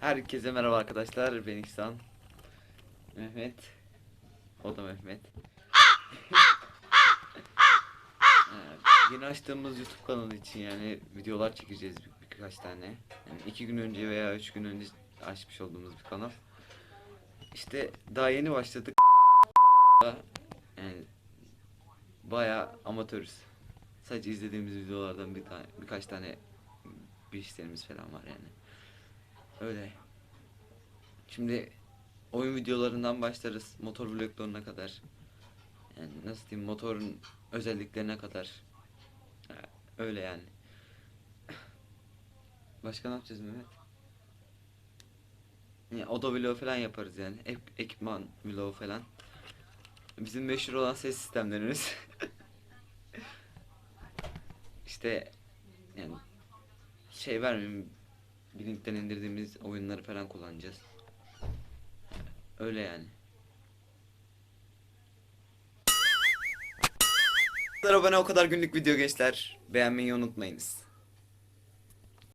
Herkese merhaba arkadaşlar. Ben İhsan. Mehmet. O da Mehmet. Yeni açtığımız YouTube kanalı için yani videolar çekeceğiz bir, birkaç tane. Yani iki gün önce veya üç gün önce açmış olduğumuz bir kanal. İşte daha yeni başladık. Yani bayağı amatörüz. Sadece izlediğimiz videolardan bir tane, birkaç tane bir işlerimiz falan var yani. Öyle. Şimdi oyun videolarından başlarız. Motor vloglarına kadar. Yani nasıl diyeyim motorun özelliklerine kadar. Öyle yani. Başka ne yapacağız Mehmet? Ya, oda vlogu falan yaparız yani. Ek- ekipman vlogu falan. Bizim meşhur olan ses sistemlerimiz. işte yani şey vermeyeyim bir linkten indirdiğimiz oyunları falan kullanacağız. Öyle yani. abone o kadar günlük video gençler. Beğenmeyi unutmayınız.